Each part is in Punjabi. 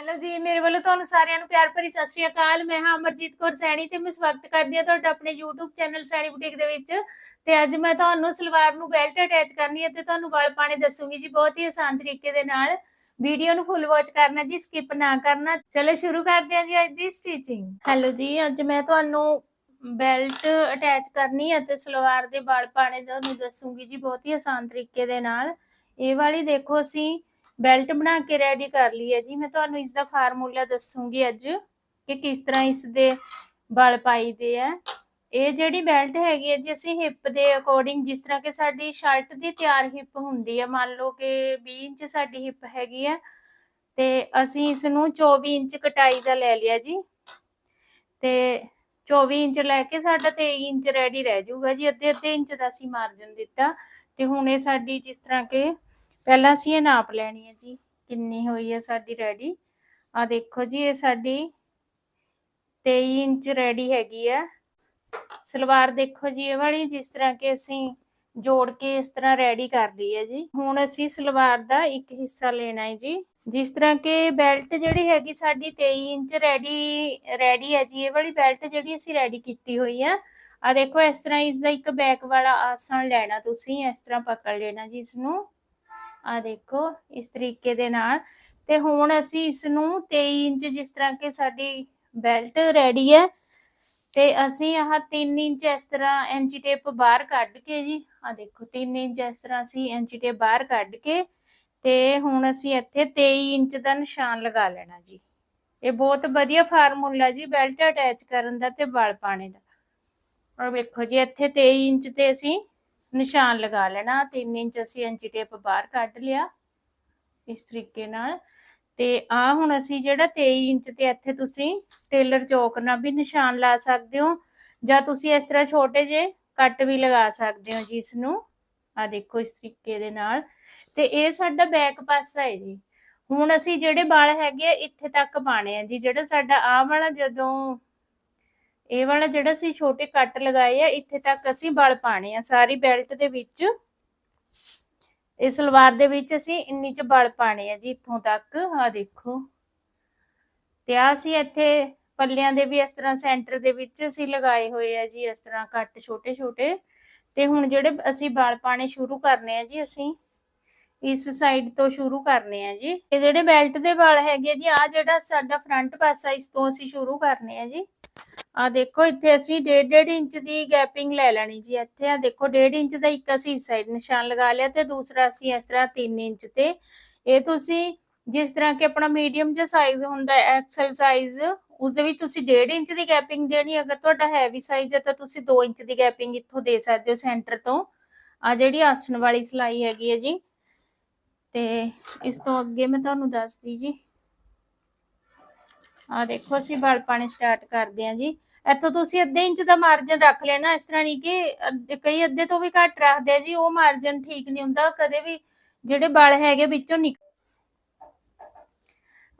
ਹੈਲੋ ਜੀ, ਮੇਰੇ ਵੱਲੋਂ ਤੁਹਾਨੂੰ ਸਾਰਿਆਂ ਨੂੰ ਪਿਆਰ ਭਰੀ ਸਤਿ ਸ਼੍ਰੀ ਅਕਾਲ। ਮੈਂ ਹਾਂ ਅਮਰਜੀਤ ਕੌਰ ਸੈਣੀ ਤੇ ਮੈਂ ਸਵਾਗਤ ਕਰਦੀ ਹਾਂ ਤੁਹਾਡਾ ਆਪਣੇ YouTube ਚੈਨਲ ਸੈਣੀ ਬੁਟੀਕ ਦੇ ਵਿੱਚ। ਤੇ ਅੱਜ ਮੈਂ ਤੁਹਾਨੂੰ ਸਲਵਾਰ ਨੂੰ ਬੈਲਟ ਅਟੈਚ ਕਰਨੀ ਹੈ ਤੇ ਤੁਹਾਨੂੰ ਵਲ ਪਾਣੇ ਦੱਸੂਗੀ ਜੀ ਬਹੁਤ ਹੀ ਆਸਾਨ ਤਰੀਕੇ ਦੇ ਨਾਲ। ਵੀਡੀਓ ਨੂੰ ਫੁੱਲ ਵਾਚ ਕਰਨਾ ਜੀ ਸਕਿਪ ਨਾ ਕਰਨਾ। ਚਲੋ ਸ਼ੁਰੂ ਕਰਦੇ ਹਾਂ ਜੀ ਅੱਜ ਦੀ ਸਟਿਚਿੰਗ ਹੈਲੋ ਜੀ, ਅੱਜ ਮੈਂ ਤੁਹਾਨੂੰ ਬੈਲਟ ਅਟੈਚ ਕਰਨੀ ਹੈ ਤੇ ਸਲਵਾਰ ਦੇ ਵਲ ਪਾਣੇ ਤੁਹਾਨੂੰ ਦੱਸੂਗੀ ਜੀ ਬਹੁਤ ਹੀ ਆਸਾਨ ਤਰੀਕੇ ਦੇ ਨਾਲ। ਇਹ ਵਾਲੀ ਦੇਖੋ ਅਸੀਂ ਬੈਲਟ ਬਣਾ ਕੇ ਰੈਡੀ ਕਰ ਲਈ ਹੈ ਜੀ। ਮੈਂ ਤੁਹਾਨੂੰ ਇਸ ਦਾ ਫਾਰਮੂਲਾ ਦੱਸੂਗੀ ਅੱਜ ਕਿ ਕਿਸ ਤਰ੍ਹਾਂ ਇਸ ਦੇ ਵਲ ਪਾਈਦੇ ਆ। ਇਹ ਜਿਹੜੀ ਬੈਲਟ ਹੈਗੀ ਹੈ ਜੀ, ਅਸੀਂ ਹਿੱਪ ਦੇ ਅਕੋਰਡਿੰਗ ਜਿਸ ਤਰ੍ਹਾਂ ਕਿ ਸਾਡੀ ਸ਼ਰਟ ਦੀ ਤਿਆਰ ਹਿੱਪ ਹੁੰਦੀ ਹੈ, ਮੰਨ ਲਓ ਕਿ 20 ਇੰਚ ਸਾਡੀ ਹਿੱਪ ਹੈਗੀ ਹੈ, ਤੇ ਅਸੀਂ ਇਸ ਨੂੰ 24 ਇੰਚ ਕਟਾਈ ਦਾ ਲੈ ਲਿਆ ਜੀ। ਤੇ 24 ਇੰਚ ਲੈ ਕੇ ਸਾਡਾ 23 ਇੰਚ ਰੈਡੀ ਰਹਿ ਜਾਊਗਾ ਜੀ। ਅੱਧੇ ਅੱਧੇ ਇੰਚ ਦਾ ਅਸੀਂ ਮਾਰਜਨ ਦਿੱਤਾ। ਤੇ ਹੁਣ ਇਹ ਸਾਡੀ ਜਿਸ ਤਰ੍ਹਾਂ ਕਿ ਪਹਿਲਾਂ ਅਸੀਂ ਇਹ ਨਾਪ ਲੈਣੀ ਹੈ ਜੀ, ਕਿੰਨੀ ਹੋਈ ਹੈ ਸਾਡੀ ਰੈਡੀ ਆ ਦੇਖੋ ਜੀ, ਇਹ ਸਾਡੀ 23 ਇੰਚ ਰੈਡੀ ਹੈਗੀ ਆ। ਸਲਵਾਰ ਦੇਖੋ ਜੀ, ਇਹ ਵਾਲੀ, ਜਿਸ ਤਰ੍ਹਾਂ ਕਿ ਅਸੀਂ ਜੋੜ ਕੇ ਇਸ ਤਰ੍ਹਾਂ ਰੈਡੀ ਕਰ ਲਈ ਹੈ ਜੀ। ਹੁਣ ਅਸੀਂ ਸਲਵਾਰ ਦਾ ਇੱਕ ਹਿੱਸਾ ਲੈਣਾ ਹੈ ਜੀ। ਜਿਸ ਤਰ੍ਹਾਂ ਕਿ ਬੈਲਟ ਜਿਹੜੀ ਹੈਗੀ ਸਾਡੀ 23 ਇੰਚ ਰੈਡੀ ਰੈਡੀ ਹੈ ਜੀ। ਇਹ ਵਾਲੀ ਬੈਲਟ ਜਿਹੜੀ ਅਸੀਂ ਰੈਡੀ ਕੀਤੀ ਹੋਈ ਆ। ਆ ਦੇਖੋ, ਇਸ ਤਰ੍ਹਾਂ ਇਸ ਦਾ ਇੱਕ ਬੈਕ ਵਾਲਾ ਆਸਣ ਲੈਣਾ ਤੁਸੀਂ, ਇਸ ਤਰ੍ਹਾਂ ਪਕੜ ਲੈਣਾ ਜੀ ਇਸ ਨੂੰ ਆ ਦੇਖੋ, ਇਸ ਤਰੀਕੇ ਦੇ ਨਾਲ। ਤੇ ਹੁਣ ਅਸੀਂ ਇਸ ਨੂੰ 23 ਇੰਚ ਜਿਸ ਤਰ੍ਹਾਂ ਕਿ ਸਾਡੀ ਬੈਲਟ ਰੈਡੀ ਹੈ, ਤੇ ਅਸੀਂ ਆਹ 3 ਇੰਚ ਇਸ ਤਰ੍ਹਾਂ ਐਂਚੀ ਟੇਪ ਬਾਹਰ ਕੱਢ ਕੇ ਜੀ ਆ ਦੇਖੋ 3 ਇੰਚ ਇਸ ਤਰ੍ਹਾਂ ਅਸੀਂ ਐਂਚੀ ਟੇਪ ਬਾਹਰ ਕੱਢ ਕੇ, ਤੇ ਹੁਣ ਅਸੀਂ ਇੱਥੇ 23 ਇੰਚ ਦਾ ਨਿਸ਼ਾਨ ਲਗਾ ਲੈਣਾ ਜੀ। ਇਹ ਬਹੁਤ ਵਧੀਆ ਫਾਰਮੂਲਾ ਜੀ, ਬੈਲਟ ਅਟੈਚ ਕਰਨ ਦਾ ਤੇ ਵਾਲ ਪਾਣੇ ਦਾ। ਔਰ ਵੇਖੋ ਜੀ, ਇੱਥੇ 23 ਇੰਚ ਤੇ ਅਸੀਂ ਨਿਸ਼ਾਨ ਲਗਾ ਲੈਣਾ 3 ਇੰਚ ਅਸੀਂ ਐਂਚੀ ਟੇਪ ਬਾਹਰ ਕੱਢ ਲਿਆ ਇਸ ਤਰੀਕੇ ਨਾਲ। ਤੇ ਆ ਹੁਣ ਅਸੀਂ ਜਿਹੜਾ 23 ਇੰਚ ਤੇ ਇੱਥੇ ਤੁਸੀਂ ਟੇਲਰ ਚੌਕ ਨਾਲ ਵੀ ਨਿਸ਼ਾਨ ਲਾ ਸਕਦੇ ਹੋ ਜਾਂ ਤੁਸੀਂ ਇਸ ਤਰ੍ਹਾਂ ਛੋਟੇ ਜੇ ਕੱਟ ਵੀ ਲਗਾ ਸਕਦੇ ਹੋ ਜੀ ਇਸ ਨੂੰ ਆ ਦੇਖੋ ਇਸ ਤਰੀਕੇ ਦੇ ਨਾਲ। ਤੇ ਇਹ ਸਾਡਾ ਬੈਕ ਪਾਸਾ ਹੈ ਜੀ। ਹੁਣ ਅਸੀਂ ਜਿਹੜੇ ਵਾਲ ਹੈਗੇ ਆ ਇੱਥੇ ਤੱਕ ਪਾਣੇ ਆ ਜੀ। ਜਿਹੜਾ ਸਾਡਾ ਆਹ ਵਾਲਾ ਜਦੋਂ ਇਹ ਵਾਲਾ ਜਿਹੜਾ ਅਸੀਂ ਛੋਟੇ ਕੱਟ ਲਗਾਏ ਆ, ਇੱਥੇ ਤੱਕ ਅਸੀਂ ਬਲ ਪਾਣੇ ਆ ਸਾਰੀ ਬੈਲਟ ਦੇ ਵਿੱਚ। ਇਹ ਸਲਵਾਰ ਦੇ ਵਿੱਚ ਅਸੀਂ ਇੰਨੀ ਚ ਵਾਲ ਪਾਣੇ ਆ ਜੀ ਇੱਥੋਂ ਤੱਕ। ਆ ਦੇਖੋ। ਤੇ ਆ ਅਸੀਂ ਇੱਥੇ ਪੱਲਿਆਂ ਦੇ ਵੀ ਇਸ ਤਰ੍ਹਾਂ ਸੈਂਟਰ ਦੇ ਵਿੱਚ ਅਸੀਂ ਲਗਾਏ ਹੋਏ ਆ ਜੀ, ਇਸ ਤਰ੍ਹਾਂ ਕੱਟ ਛੋਟੇ ਛੋਟੇ ਤੇ ਹੁਣ ਜਿਹੜੇ ਅਸੀਂ ਬਲ ਪਾਣੇ ਸ਼ੁਰੂ ਕਰਨੇ ਆ ਜੀ ਅਸੀਂ, ਇਸ ਸਾਈਡ ਤੋਂ ਸ਼ੁਰੂ ਕਰਨੇ ਆ ਜੀ। ਇਹ ਜਿਹੜੇ ਬੈਲਟ ਦੇ ਵਾਲ ਹੈਗੇ ਜੀ ਆ ਜਿਹੜਾ ਸਾਡਾ ਫਰੰਟ ਪਾਸਾ, ਇਸ ਤੋਂ ਅਸੀਂ ਸ਼ੁਰੂ ਕਰਨੇ ਆ ਜੀ। ਆ ਦੇਖੋ, ਇੱਥੇ ਅਸੀਂ 1.5 ਇੰਚ ਦੀ ਗੈਪਿੰਗ ਲੈ ਲੈਣੀ ਜੀ ਇੱਥੇ। ਆ ਦੇਖੋ 1.5 ਇੰਚ ਦਾ ਇੱਕ ਅਸੀਂ ਇਸ ਸਾਈਡ ਨਿਸ਼ਾਨ ਲਗਾ ਲਿਆ ਤੇ ਦੂਸਰਾ ਅਸੀਂ ਇਸ ਤਰ੍ਹਾਂ 3 ਇੰਚ ਤੇ। ਇਹ ਤੁਸੀਂ ਜਿਸ ਤਰ੍ਹਾਂ ਕਿ ਆਪਣਾ ਮੀਡੀਅਮ ਜਿਹਾ ਸਾਈਜ਼ ਹੁੰਦਾ ਹੈ ਐਕਸਲ ਸਾਈਜ਼ ਉਸ ਦੇ ਵਿੱਚ ਤੁਸੀਂ 1.5 ਇੰਚ ਦੀ ਗੈਪਿੰਗ ਦੇਣੀ, ਅਗਰ ਤੁਹਾਡਾ ਹੈਵੀ ਸਾਈਜ਼ ਹੈ ਤਾਂ ਤੁਸੀਂ 2 ਇੰਚ ਦੀ ਗੈਪਿੰਗ ਇੱਥੋਂ ਦੇ ਸਕਦੇ ਹੋ ਸੈਂਟਰ ਤੋਂ। ਆ ਜਿਹੜੀ ਆਸਣ ਵਾਲੀ ਸਲਾਈ ਹੈਗੀ ਹੈ ਜੀ। ਤੇ ਇਸ ਤੋਂ ਅੱਗੇ ਮੈਂ ਤੁਹਾਨੂੰ ਦੱਸਦੀ ਜੀ। ਆ ਦੇਖੋ, ਅਸੀਂ ਵਲ ਪਾਣੇ ਸਟਾਰਟ ਕਰਦੇ ਹਾਂ ਜੀ। ਇੱਥੋਂ ਤੁਸੀਂ ਅੱਧੇ ਇੰਚ ਦਾ ਮਾਰਜਨ ਰੱਖ ਲੈਣਾ, ਇਸ ਤਰ੍ਹਾਂ ਨਹੀਂ ਕਿ ਅੱਧੇ- ਕਈ ਅੱਧੇ ਤੋਂ ਵੀ ਘੱਟ ਰੱਖਦੇ ਆ ਜੀ, ਉਹ ਮਾਰਜਨ ਠੀਕ ਨਹੀਂ ਹੁੰਦਾ, ਕਦੇ ਵੀ ਜਿਹੜੇ ਵਲ ਹੈਗੇ ਵਿੱਚੋਂ ਨਿਕ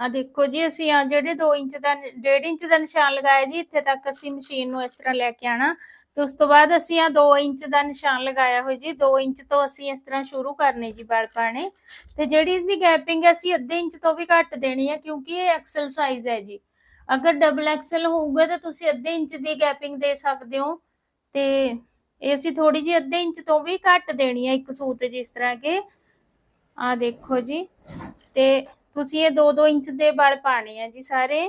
ਆ ਦੇਖੋ ਜੀ, ਅਸੀਂ ਆ ਜਿਹੜੇ 2 ਇੰਚ ਦਾ 1.5 ਇੰਚ ਦਾ ਨਿਸ਼ਾਨ ਲਗਾਇਆ ਜੀ, ਇੱਥੇ ਤੱਕ ਅਸੀਂ ਮਸ਼ੀਨ ਨੂੰ ਇਸ ਤਰ੍ਹਾਂ ਲੈ ਕੇ ਆਣਾ ਤੇ ਉਸ ਤੋਂ ਬਾਅਦ ਅਸੀਂ ਆ 2 ਇੰਚ ਦਾ ਨਿਸ਼ਾਨ ਲਗਾਇਆ ਹੋਇਆ ਜੀ 2 ਇੰਚ ਤੋਂ ਅਸੀਂ ਇਸ ਤਰ੍ਹਾਂ ਸ਼ੁਰੂ ਕਰਨੇ ਜੀ ਵਲ ਪਾਣੇ ਤੇ ਜਿਹੜੀ ਇਸ ਦੀ ਗੈਪਿੰਗ ਹੈ, ਅਸੀਂ ਅੱਧੇ ਇੰਚ ਤੋਂ ਵੀ ਘੱਟ ਦੇਣੀ ਹੈ, ਕਿਉਂਕਿ ਇਹ ਐਕਸਲ ਸਾਈਜ਼ ਹੈ ਜੀ। ਅਗਰ ਡਬਲ ਐਕਸਲ ਹੋਊਗਾ, ਤਾਂ ਤੁਸੀਂ ਅੱਧੇ ਇੰਚ ਦੀ ਗੈਪਿੰਗ ਦੇ ਸਕਦੇ ਹੋ। ਤੇ ਇਹ ਅਸੀਂ ਥੋੜੀ ਜਿਹੀ ਅੱਧੇ ਇੰਚ ਤੋਂ ਵੀ ਘੱਟ ਦੇਣੀ ਹੈ, ਇੱਕ ਸੂਤ ਜਿਸ ਤਰ੍ਹਾਂ ਕਿ ਆ ਦੇਖੋ ਜੀ। ਤੇ ਤੁਸੀਂ ਇਹ 2-2 ਇੰਚ ਦੇ ਵਲ ਪਾਣੇ ਆ ਜੀ ਸਾਰੇ।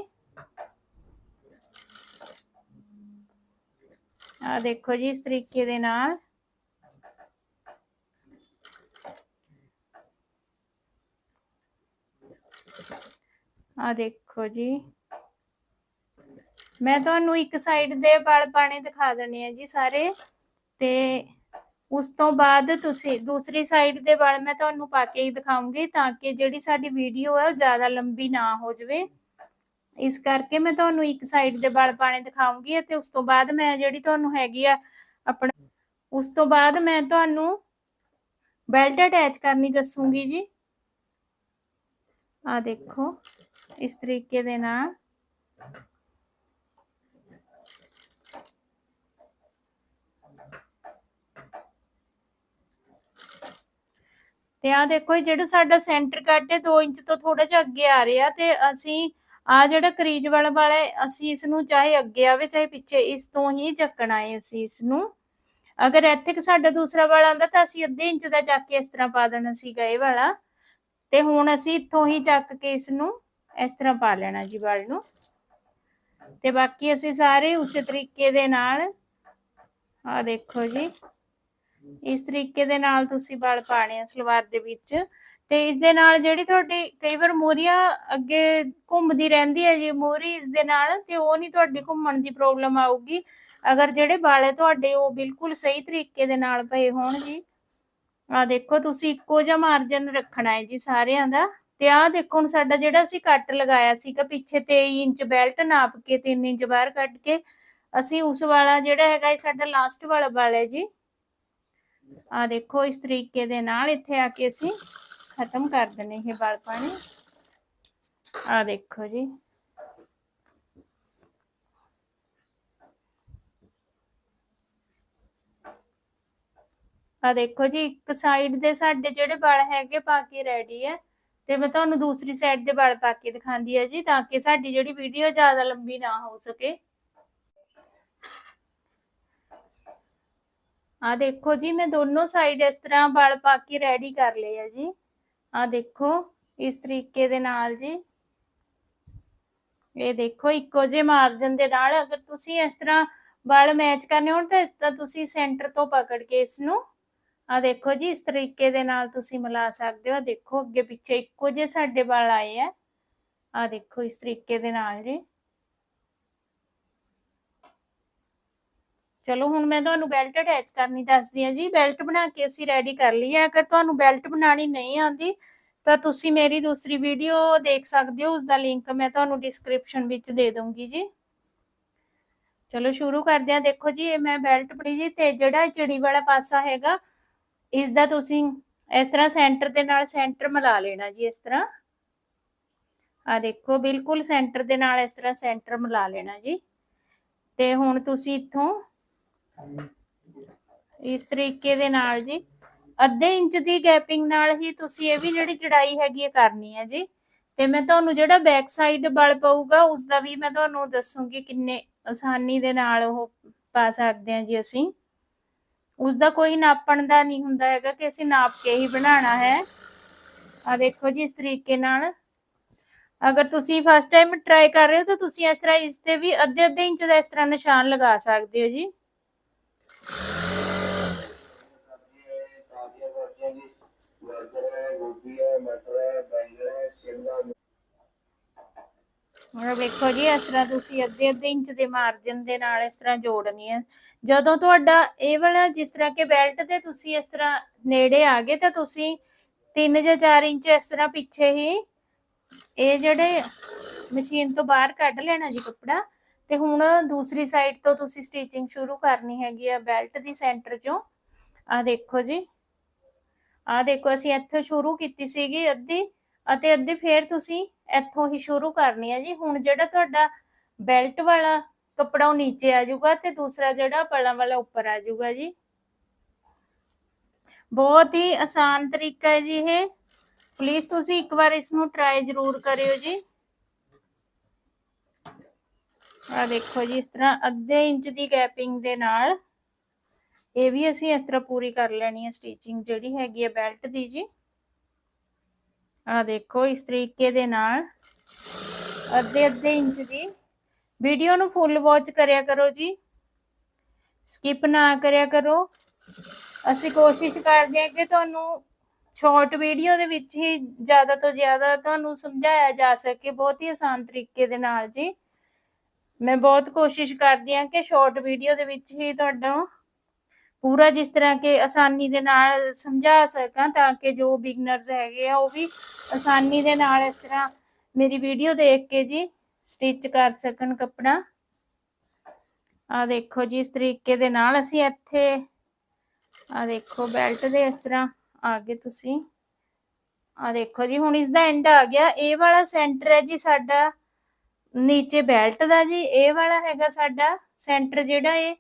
ਆ ਦੇਖੋ ਜੀ ਇਸ ਤਰੀਕੇ ਦੇ ਨਾਲ। ਆ ਦੇਖੋ ਜੀ। ਮੈਂ ਤੁਹਾਨੂੰ ਇੱਕ ਸਾਈਡ ਦੇ ਵਲ ਪਾਣੇ ਦਿਖਾ ਦਣੇ ਆ ਜੀ ਸਾਰੇ ਤੇ ਉਸ ਤੋਂ ਬਾਅਦ ਤੁਸੀਂ ਦੂਸਰੀ ਸਾਈਡ ਦੇ ਵਲ ਮੈਂ ਤੁਹਾਨੂੰ ਪਾ ਕੇ ਹੀ ਦਿਖਾਉਂਗੀ ਤਾਂ ਕਿ ਜਿਹੜੀ ਸਾਡੀ ਵੀਡੀਓ ਹੈ ਉਹ ਜ਼ਿਆਦਾ ਲੰਬੀ ਨਾ ਹੋ ਜਾਵੇ। ਇਸ ਕਰਕੇ ਮੈਂ ਤੁਹਾਨੂੰ ਇੱਕ ਸਾਈਡ ਦੇ ਵਲ ਪਾਣੇ ਦਿਖਾਉਂਗੀ ਤੇ ਉਸ ਤੋਂ ਬਾਅਦ ਮੈਂ ਜਿਹੜੀ ਤੁਹਾਨੂੰ ਹੈਗੀ ਆ ਆਪਣਾ ਉਸ ਤੋਂ ਬਾਅਦ ਮੈਂ ਤੁਹਾਨੂੰ ਬੈਲਟ ਅਟੈਚ ਕਰਨੀ ਦੱਸੂਗੀ ਜੀ। ਆ ਦੇਖੋ, ਇਸ ਤਰੀਕੇ ਦੇ ਨਾਲ। ਤੇ ਆ ਦੇਖੋ ਜਿਹੜਾ ਸਾਡਾ ਸੈਂਟਰ ਕੱਟ ਹੈ 2 ਇੰਚ ਤੋਂ ਥੋੜਾ ਜਿਹਾ ਅੱਗੇ ਆ ਰਿਹਾ ਤੇ ਅਸੀਂ ਆ ਜਿਹੜਾ ਕਰੀਜ ਵਾਲਾ ਵਾਲਾ ਅਸੀਂ ਇਸ ਨੂੰ ਚਾਹੇ ਅੱਗੇ ਆਵੇ, ਚਾਹੇ ਪਿੱਛੇ, ਇਸ ਤੋਂ ਹੀ ਚੱਕਣਾ ਹੈ ਅਸੀਂ ਇਸ ਨੂੰ ਅਗਰ ਇੱਥੇ ਕਿ ਸਾਡਾ ਦੂਸਰਾ ਵਾਲਾ ਆਂਦਾ ਤਾਂ ਅਸੀਂ ਅੱਧੇ ਇੰਚ ਦਾ ਚੱਕ ਕੇ ਇਸ ਤਰ੍ਹਾਂ ਪਾ ਦੇਣਾ ਸੀਗਾ ਇਹ ਵਾਲਾ। ਤੇ ਹੁਣ ਅਸੀਂ ਇੱਥੋਂ ਹੀ ਚੱਕ ਕੇ ਇਸ ਨੂੰ ਇਸ ਤਰ੍ਹਾਂ ਪਾ ਲੈਣਾ ਜੀ ਵਾਲ ਨੂੰ। ਤੇ ਬਾਕੀ ਅਸੀਂ ਸਾਰੇ ਉਸੇ ਤਰੀਕੇ ਦੇ ਨਾਲ ਆ ਦੇਖੋ ਜੀ। ਇਸ ਤਰੀਕੇ ਦੇ ਨਾਲ ਤੁਸੀਂ ਵਾਲ ਪਾਣੇ ਆ ਸਲਵਾਰ ਦੇ ਵਿੱਚ ਤੇ ਇਸ ਦੇ ਨਾਲ ਜਿਹੜੀ ਤੁਹਾਡੀ ਕਈ ਵਾਰ ਮੋਰੀਆਂ ਅੱਗੇ ਘੁੰਮਦੀ ਰਹਿੰਦੀ ਹੈ ਜੀ, ਮੋਰੀ ਇਸ ਦੇ ਨਾਲ ਤੇ ਉਹ ਨਹੀਂ ਤੁਹਾਡੀ ਘੁੰਮਣ ਦੀ ਪ੍ਰੋਬਲਮ ਆਊਗੀ। ਅਗਰ ਜਿਹੜੇ ਵਾਲ ਤੁਹਾਡੇ ਉਹ ਬਿਲਕੁਲ ਸਹੀ ਤਰੀਕੇ ਦੇ ਨਾਲ ਪਏ ਹੋਣ ਜੀ। ਆ ਦੇਖੋ ਤੁਸੀਂ ਇੱਕੋ ਜਿਹਾ ਮਾਰਜਨ ਰੱਖਣਾ ਹੈ ਜੀ ਸਾਰਿਆਂ ਦਾ ਤੇ ਆਹ ਦੇਖੋ ਹੁਣ ਸਾਡਾ ਜਿਹੜਾ ਅਸੀਂ ਕੱਟ ਲਗਾਇਆ ਸੀਗਾ ਪਿੱਛੇ 23 ਇੰਚ ਬੈਲਟ ਨਾਪ ਕੇ 3 ਇੰਚ ਬਾਹਰ ਕੱਢ ਕੇ ਅਸੀਂ ਉਸ ਵਾਲਾ ਜਿਹੜਾ ਹੈਗਾ ਇਹ ਸਾਡਾ ਲਾਸਟ ਵਾਲਾ ਵਾਲ ਹੈ ਜੀ। ਆ ਦੇਖੋ, ਇਸ ਤਰੀਕੇ ਦੇ ਨਾਲ ਇੱਥੇ ਆ ਕੇ ਅਸੀਂ ਖਤਮ ਕਰ ਦਨੇ ਇਹ ਵਾਲ ਪਾਣੀ। ਆ ਦੇਖੋ ਜੀ। ਆ ਦੇਖੋ ਜੀ, ਇੱਕ ਸਾਈਡ ਦੇ ਸਾਡੇ ਜਿਹੜੇ ਵਾਲ ਹੈਗੇ ਪਾ ਕੇ ਰੈਡੀ ਹੈ ਤੇ ਮੈਂ ਤੁਹਾਨੂੰ ਦੂਸਰੀ ਸਾਈਡ ਦੇ ਵਾਲ ਪਾ ਕੇ ਦਿਖਾਉਂਦੀ ਆ ਜੀ, ਤਾਂ ਕਿ ਸਾਡੀ ਜਿਹੜੀ ਵੀਡੀਓ ਜ਼ਿਆਦਾ ਲੰਬੀ ਨਾ ਹੋ ਸਕੇ। ਆ ਦੇਖੋ ਜੀ, ਮੈਂ ਦੋਨੋਂ ਸਾਈਡ ਇਸ ਤਰ੍ਹਾਂ ਵਾਲ ਪਾ ਕੇ ਰੈਡੀ ਕਰ ਲਏ ਆ ਜੀ। ਆ ਦੇਖੋ, ਇਸ ਤਰੀਕੇ ਦੇ ਨਾਲ ਜੀ। ਇਹ ਦੇਖੋ, ਇੱਕੋ ਜਿਹੇ ਮਾਰਜਨ ਦੇ ਨਾਲ ਅਗਰ ਤੁਸੀਂ ਇਸ ਤਰ੍ਹਾਂ ਵਾਲ ਮੈਚ ਕਰਨੇ ਹੋਣ ਤਾਂ ਤੁਸੀਂ ਸੈਂਟਰ ਤੋਂ ਪਕੜ ਕੇ ਇਸ ਨੂੰ ਆ ਦੇਖੋ ਜੀ, ਇਸ ਤਰੀਕੇ ਦੇ ਨਾਲ ਤੁਸੀਂ ਮਿਲਾ ਸਕਦੇ ਹੋ। ਦੇਖੋ, ਅੱਗੇ ਪਿੱਛੇ ਇੱਕੋ ਜਿਹੇ ਸਾਡੇ ਵਾਲ ਆਏ ਆ। ਆ ਦੇਖੋ, ਇਸ ਤਰੀਕੇ ਦੇ ਨਾਲ ਜੀ। ਚਲੋ ਹੁਣ ਮੈਂ ਤੁਹਾਨੂੰ ਬੈਲਟ ਅਟੈਚ ਕਰਨੀ ਦੱਸਦੀ ਹਾਂ ਜੀ ਬੈਲਟ ਬਣਾ ਕੇ ਅਸੀਂ ਰੈਡੀ ਕਰ ਲਈ ਹੈ। ਅਗਰ ਤੁਹਾਨੂੰ ਬੈਲਟ ਬਣਾਣੀ ਨਹੀਂ ਆਉਂਦੀ, ਤਾਂ ਤੁਸੀਂ ਮੇਰੀ ਦੂਸਰੀ ਵੀਡੀਓ ਦੇਖ ਸਕਦੇ ਹੋ ਉਸ ਦਾ ਲਿੰਕ ਮੈਂ ਤੁਹਾਨੂੰ ਡਿਸਕ੍ਰਿਪਸ਼ਨ ਵਿੱਚ ਦੇ ਦੂੰਗੀ ਜੀ। ਚਲੋ ਸ਼ੁਰੂ ਕਰਦੇ ਹਾਂ। ਦੇਖੋ ਜੀ, ਇਹ ਮੈਂ ਬੈਲਟ ਬਣੀ ਜੀ ਤੇ ਜਿਹੜਾ ਚਿੜੀ ਵਾਲਾ ਪਾਸਾ ਹੈਗਾ ਇਸ ਦਾ ਤੁਸੀਂ ਇਸ ਤਰ੍ਹਾਂ ਸੈਂਟਰ ਦੇ ਨਾਲ ਸੈਂਟਰ ਮਿਲਾ ਲੈਣਾ ਜੀ ਇਸ ਤਰ੍ਹਾਂ। ਆ ਦੇਖੋ, ਬਿਲਕੁਲ ਸੈਂਟਰ ਦੇ ਨਾਲ ਇਸ ਤਰ੍ਹਾਂ ਸੈਂਟਰ ਮਿਲਾ ਲੈਣਾ ਜੀ। ਤੇ ਹੁਣ ਤੁਸੀਂ ਇੱਥੋਂ ਇਸ ਤਰੀਕੇ ਦੇ ਨਾਲ ਜੀ। ਅੱਧੇ ਇੰਚ ਦੀ ਗੈਪਿੰਗ ਨਾਲ ਹੀ ਤੁਸੀਂ ਇਹ ਵੀ ਜਿਹੜੀ ਚੜਾਈ ਹੈਗੀ ਹੈ ਕਰਨੀ ਹੈ ਜੀ। ਤੇ ਮੈਂ ਤੁਹਾਨੂੰ ਜਿਹੜਾ ਬੈਕ ਸਾਈਡ ਬਲ ਪਊਗਾ ਉਸ ਦਾ ਵੀ ਮੈਂ ਤੁਹਾਨੂੰ ਦੱਸੂਗੀ ਕਿੰਨੇ ਆਸਾਨੀ ਦੇ ਨਾਲ ਉਹ ਪਾ ਸਕਦੇ ਹਾਂ ਜੀ ਅਸੀਂ। ਉਸ ਦਾ ਕੋਈ ਨਾਪਣ ਦਾ ਨਹੀਂ ਹੁੰਦਾ ਹੈਗਾ ਕਿ ਅਸੀਂ ਨਾਪ ਕੇ ਹੀ ਬਣਾਉਣਾ ਹੈ। ਆ ਦੇਖੋ ਜੀ ਇਸ ਤਰੀਕੇ ਨਾਲ। ਅਗਰ ਤੁਸੀਂ ਫਸਟ ਟਾਈਮ ਟਰਾਈ ਕਰ ਰਹੇ ਹੋ ਤਾਂ ਤੁਸੀਂ ਇਸ ਤਰ੍ਹਾਂ ਇਸ ਤੇ ਵੀ ਅੱਧੇ ਅੱਧੇ ਇੰਚ ਦਾ ਇਸ ਤਰ੍ਹਾਂ ਨਿਸ਼ਾਨ ਲਗਾ ਸਕਦੇ ਹੋ ਜੀ। ਹੁਣ ਵੇਖੋ ਜੀ, ਇਸ ਤਰ੍ਹਾਂ ਤੁਸੀਂ ਅੱਧੇ ਅੱਧੇ ਇੰਚ ਦੇ ਮਾਰਜਨ ਦੇ ਨਾਲ ਇਸ ਤਰ੍ਹਾਂ ਜੋੜਨੀ ਹੈ। ਜਦੋਂ ਤੁਹਾਡਾ ਇਹ ਵਾਲਾ ਜਿਸ ਤਰ੍ਹਾਂ ਕਿ ਬੈਲਟ ਤੇ ਤੁਸੀਂ ਇਸ ਤਰ੍ਹਾਂ ਨੇੜੇ ਆ ਗਏ, ਤਾਂ ਤੁਸੀਂ 3 ਜਾਂ 4 ਇੰਚ ਇਸ ਤਰ੍ਹਾਂ ਪਿੱਛੇ ਹੀ ਇਹ ਜਿਹੜੇ ਮਸ਼ੀਨ ਤੋਂ ਬਾਹਰ ਕੱਢ ਲੈਣਾ ਜੀ ਕੱਪੜਾ। ਤੇ ਹੁਣ ਦੂਸਰੀ ਸਾਈਡ ਤੋਂ ਤੁਸੀਂ ਸਟਿਚਿੰਗ ਸ਼ੁਰੂ ਕਰਨੀ ਹੈਗੀ ਆ ਬੈਲਟ ਦੀ ਸੈਂਟਰ ਚੋਂ। ਆ ਦੇਖੋ ਜੀ। ਆ ਦੇਖੋ, ਅਸੀਂ ਇੱਥੋਂ ਸ਼ੁਰੂ ਕੀਤੀ ਸੀਗੀ ਅੱਧੀ ਅਤੇ ਅੱਧੀ ਫੇਰ ਤੁਸੀਂ ਇੱਥੋਂ ਹੀ ਸ਼ੁਰੂ ਕਰਨੀ ਹੈ ਜੀ। ਹੁਣ ਜਿਹੜਾ ਤੁਹਾਡਾ ਬੈਲਟ ਵਾਲਾ ਕੱਪੜਾ ਉਹ ਨੀਚੇ ਆ ਜਾਊਗਾ ਤੇ ਦੂਸਰਾ ਜਿਹੜਾ ਪਲਾਂ ਵਾਲਾ ਉੱਪਰ ਆ ਜਾਊਗਾ ਜੀ। ਬਹੁਤ ਹੀ ਆਸਾਨ ਤਰੀਕਾ ਹੈ ਜੀ ਇਹ। ਪਲੀਜ਼ ਤੁਸੀਂ ਇੱਕ ਵਾਰ ਇਸ ਨੂੰ ਟਰਾਈ ਜ਼ਰੂਰ ਕਰਿਓ ਜੀ। ਆ ਦੇਖੋ ਜੀ, ਇਸ ਤਰ੍ਹਾਂ ਅੱਧੇ ਇੰਚ ਦੀ ਗੈਪਿੰਗ ਦੇ ਨਾਲ ਇਹ ਵੀ ਅਸੀਂ ਇਸ ਤਰ੍ਹਾਂ ਪੂਰੀ ਕਰ ਲੈਣੀ ਹੈ ਸਟਿਚਿੰਗ ਜਿਹੜੀ ਹੈਗੀ ਹੈ ਬੈਲਟ ਦੀ ਜੀ। ਆ ਦੇਖੋ, ਇਸ ਤਰੀਕੇ ਦੇ ਨਾਲ ਅੱਧੇ ਅੱਧੇ ਇੰਚ ਦੀ। ਵੀਡੀਓ ਨੂੰ ਫੁੱਲ ਵਾਚ ਕਰਿਆ ਕਰੋ ਜੀ। ਸਕਿਪ ਨਾ ਕਰਿਆ ਕਰੋ। ਅਸੀਂ ਕੋਸ਼ਿਸ਼ ਕਰਦੇ ਹਾਂ ਕਿ ਤੁਹਾਨੂੰ ਸ਼ਾਰਟ ਵੀਡੀਓ ਦੇ ਵਿੱਚ ਹੀ ਜ਼ਿਆਦਾ ਤੋਂ ਜ਼ਿਆਦਾ ਤੁਹਾਨੂੰ ਸਮਝਾਇਆ ਜਾ ਸਕੇ, ਬਹੁਤ ਹੀ ਆਸਾਨ ਤਰੀਕੇ ਦੇ ਨਾਲ ਜੀ। ਮੈਂ ਬਹੁਤ ਕੋਸ਼ਿਸ਼ ਕਰਦੀ ਹਾਂ ਕਿ ਸ਼ਾਰਟ ਵੀਡੀਓ ਦੇ ਵਿੱਚ ਹੀ ਤੁਹਾਨੂੰ ਪੂਰਾ ਜਿਸ ਤਰ੍ਹਾਂ ਕਿ ਆਸਾਨੀ ਦੇ ਨਾਲ ਸਮਝਾ ਸਕਾਂ ਤਾਂ ਕਿ ਜੋ ਬਿਗਨਰਸ ਹੈਗੇ ਆ ਉਹ ਵੀ ਆਸਾਨੀ ਦੇ ਨਾਲ ਇਸ ਤਰ੍ਹਾਂ ਮੇਰੀ ਵੀਡੀਓ ਦੇਖ ਕੇ ਜੀ ਸਟਿਚ ਕਰ ਸਕਣ ਕੱਪੜਾ। ਆ ਦੇਖੋ ਜੀ, ਇਸ ਤਰੀਕੇ ਦੇ ਨਾਲ ਅਸੀਂ ਇੱਥੇ ਆ ਦੇਖੋ ਬੈਲਟ ਦੇ ਇਸ ਤਰ੍ਹਾਂ ਆ ਗਏ ਤੁਸੀਂ। ਆ ਦੇਖੋ ਜੀ, ਹੁਣ ਇਸ ਦਾ ਐਂਡ ਆ ਗਿਆ। ਇਹ ਵਾਲਾ ਸੈਂਟਰ ਹੈ ਜੀ ਸਾਡਾ ਨੀਚੇ ਬੈਲਟ ਦਾ ਜੀ, ਇਹ ਵਾਲਾ ਹੈਗਾ ਸਾਡਾ ਸੈਂਟਰ ਜਿਹੜਾ ਇਹ।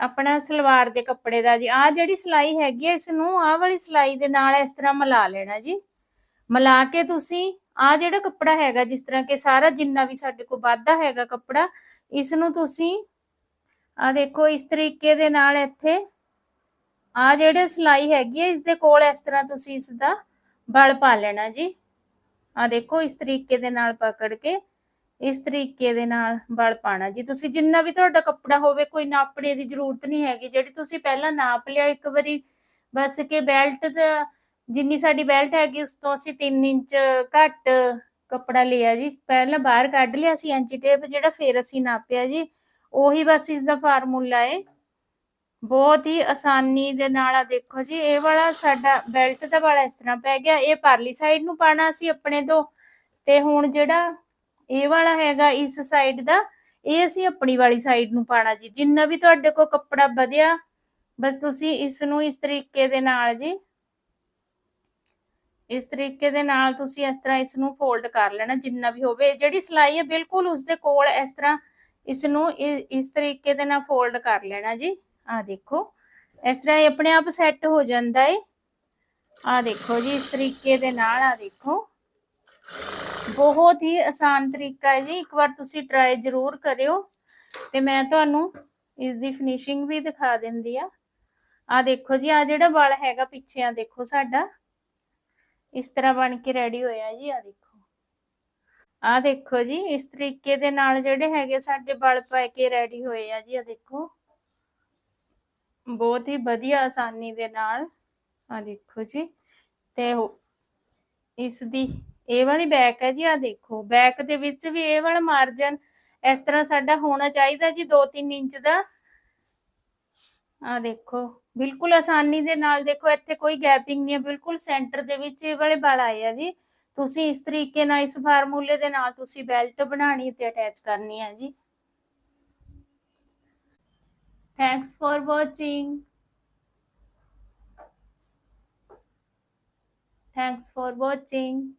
ਆਪਣਾ ਸਲਵਾਰ ਦੇ ਕੱਪੜੇ ਦਾ ਜੀ। ਆ ਜਿਹੜੀ ਸਲਾਈ ਹੈਗੀ ਹੈ ਇਸ ਨੂੰ ਆਹ ਵਾਲੀ ਸਲਾਈ ਦੇ ਨਾਲ ਇਸ ਤਰ੍ਹਾਂ ਮਿਲਾ ਲੈਣਾ ਜੀ। ਮਿਲਾ ਕੇ ਤੁਸੀਂ ਆ ਜਿਹੜਾ ਕੱਪੜਾ ਹੈਗਾ, ਜਿਸ ਤਰ੍ਹਾਂ ਕਿ ਸਾਰਾ ਜਿੰਨਾ ਵੀ ਸਾਡੇ ਕੋਲ ਵਾਧਾ ਹੈਗਾ ਕੱਪੜਾ ਇਸ ਨੂੰ ਤੁਸੀਂ ਆ ਦੇਖੋ, ਇਸ ਤਰੀਕੇ ਦੇ ਨਾਲ ਇੱਥੇ ਆ ਜਿਹੜੇ ਸਲਾਈ ਹੈਗੀ ਹੈ ਇਸ ਦੇ ਕੋਲ ਇਸ ਤਰ੍ਹਾਂ ਤੁਸੀਂ ਇਸ ਦਾ ਵਲ ਪਾ ਲੈਣਾ ਜੀ। ਆ ਦੇਖੋ, ਇਸ ਤਰੀਕੇ ਦੇ ਨਾਲ ਪਕੜ ਕੇ, ਇਸ ਤਰੀਕੇ ਦੇ ਨਾਲ ਵਲ ਪਾਣਾ ਜੀ। ਤੁਸੀਂ ਜਿੰਨਾ ਵੀ ਤੁਹਾਡਾ ਕੱਪੜਾ ਹੋਵੇ, ਕੋਈ ਨਾਪਣੇ ਦੀ ਜ਼ਰੂਰਤ ਨਹੀਂ ਹੈਗੀ। ਜਿਹੜੀ ਤੁਸੀਂ ਪਹਿਲਾਂ ਨਾਪ ਲਿਆ ਇੱਕ ਵਾਰੀ, ਬਸ ਕਿ ਬੈਲਟ ਦਾ, ਜਿੰਨੀ ਸਾਡੀ ਬੈਲਟ ਹੈਗੀ, ਉਸ ਤੋਂ ਅਸੀਂ 3 ਇੰਚ ਘੱਟ ਕੱਪੜਾ ਲਿਆ ਜੀ। ਪਹਿਲਾਂ ਬਾਹਰ ਕੱਢ ਲਿਆ ਸੀ ਇੰਚੀ ਟੇਪ ਜਿਹੜਾ ਫੇਰ ਅਸੀਂ ਨਾਪਿਆ ਜੀ। ਉਹੀ ਬਸ ਇਸ ਦਾ ਫਾਰਮੂਲਾ ਹੈ ਬਹੁਤ ਹੀ ਆਸਾਨੀ ਦੇ ਨਾਲ ਆ, ਦੇਖੋ ਜੀ, ਇਹ ਵਾਲਾ ਸਾਡਾ ਬੈਲਟ ਦਾ ਵਾਲਾ ਇਸ ਤਰ੍ਹਾਂ ਪੈ ਗਿਆ, ਇਹ ਪਰਲੀ ਸਾਈਡ ਨੂੰ ਪਾਣਾ ਸੀ ਆਪਣੇ ਤੋਂ ਤੇ ਹੁਣ ਜਿਹੜਾ ਇਹ ਵਾਲਾ ਹੈਗਾ ਇਸ ਸਾਈਡ ਦਾ, ਇਹ ਅਸੀਂ ਆਪਣੀ ਵਾਲੀ ਸਾਈਡ ਨੂੰ ਪਾਣਾ ਜੀ, ਜਿੰਨਾ ਵੀ ਤੁਹਾਡੇ ਕੋਲ ਕੱਪੜਾ ਵਧਿਆ, ਬਸ ਤੁਸੀਂ ਇਸ ਨੂੰ ਇਸ ਤਰੀਕੇ ਦੇ ਨਾਲ ਜੀ, ਇਸ ਤਰੀਕੇ ਦੇ ਨਾਲ ਤੁਸੀਂ ਇਸ ਤਰ੍ਹਾਂ ਇਸ ਨੂੰ ਫੋਲਡ ਕਰ ਲੈਣਾ, ਜਿੰਨਾ ਵੀ ਹੋਵੇ ਜਿਹੜੀ ਸਲਾਈ ਹੈ, ਬਿਲਕੁਲ ਉਸ ਦੇ ਕੋਲ ਇਸ ਤਰ੍ਹਾਂ ਇਸ ਨੂੰ ਇਸ ਤਰੀਕੇ ਦੇ ਨਾਲ ਫੋਲਡ ਕਰ ਲੈਣਾ ਜੀ। ਆ ਦੇਖੋ, ਇਸ ਤਰ੍ਹਾਂ ਇਹ ਆਪਣੇ ਆਪ ਸੈੱਟ ਹੋ ਜਾਂਦਾ ਏ। ਆ ਦੇਖੋ ਜੀ, ਇਸ ਤਰੀਕੇ ਦੇ ਨਾਲ ਆ ਦੇਖੋ। ਬਹੁਤ ਹੀ ਆਸਾਨ ਤਰੀਕਾ ਹੈ ਜੀ, ਇੱਕ ਵਾਰ ਤੁਸੀਂ ਟਰਾਈ ਜ਼ਰੂਰ ਕਰਿਓ। ਤੇ ਮੈਂ ਤੁਹਾਨੂੰ ਇਸ ਦੀ ਫਿਨਿਸ਼ਿੰਗ ਵੀ ਦਿਖਾ ਦਿੰਦੀ ਆ। ਆ ਦੇਖੋ ਜੀ ਆ ਜਿਹੜਾ ਵਾਲ ਹੈਗਾ ਪਿੱਛੇ ਆ ਦੇਖੋ ਸਾਡਾ। ਇਸ ਤਰ੍ਹਾਂ ਬਣ ਕੇ ਰੈਡੀ ਹੋਇਆ ਜੀ ਆ ਦੇਖੋ। ਆ ਦੇਖੋ ਜੀ, ਇਸ ਤਰੀਕੇ ਦੇ ਨਾਲ ਜਿਹੜੇ ਹੈਗੇ ਸਾਡੇ ਵਾਲ ਪਾ ਕੇ ਰੈਡੀ ਹੋਏ ਆ ਜੀ ਆ ਦੇਖੋ। ਬਹੁਤ ਹੀ ਵਧੀਆ ਆਸਾਨੀ ਦੇ ਨਾਲ। ਆ ਦੇਖੋ ਜੀ, ਤੇ ਇਸ ਦੀ ਇਹ ਵਾਲੀ ਬੈਕ ਹੈ ਜੀ ਆ ਦੇਖੋ। ਬੈਕ ਦੇ ਵਿੱਚ ਵੀ ਇਹ ਵਾਲਾ ਮਾਰਜਨ ਇਸ ਤਰ੍ਹਾਂ ਸਾਡਾ ਹੋਣਾ ਚਾਹੀਦਾ ਜੀ 2-3 ਇੰਚ ਦਾ। ਆ ਦੇਖੋ, ਬਿਲਕੁਲ ਆਸਾਨੀ ਦੇ ਨਾਲ ਦੇਖੋ, ਇੱਥੇ ਕੋਈ ਗੈਪਿੰਗ ਨਹੀਂ ਹੈ। ਬਿਲਕੁਲ ਸੈਂਟਰ ਦੇ ਵਿੱਚ ਇਹ ਵਾਲੇ ਵਾਲ ਆਏ ਆ ਜੀ। ਤੁਸੀਂ ਇਸ ਤਰੀਕੇ ਨਾਲ ਇਸ ਫਾਰਮੂਲੇ ਦੇ ਨਾਲ ਤੁਸੀਂ ਬੈਲਟ ਬਣਾਣੀ ਤੇ ਅਟੈਚ ਕਰਨੀ ਹੈ ਜੀ। Thanks for watching. Thanks for watching.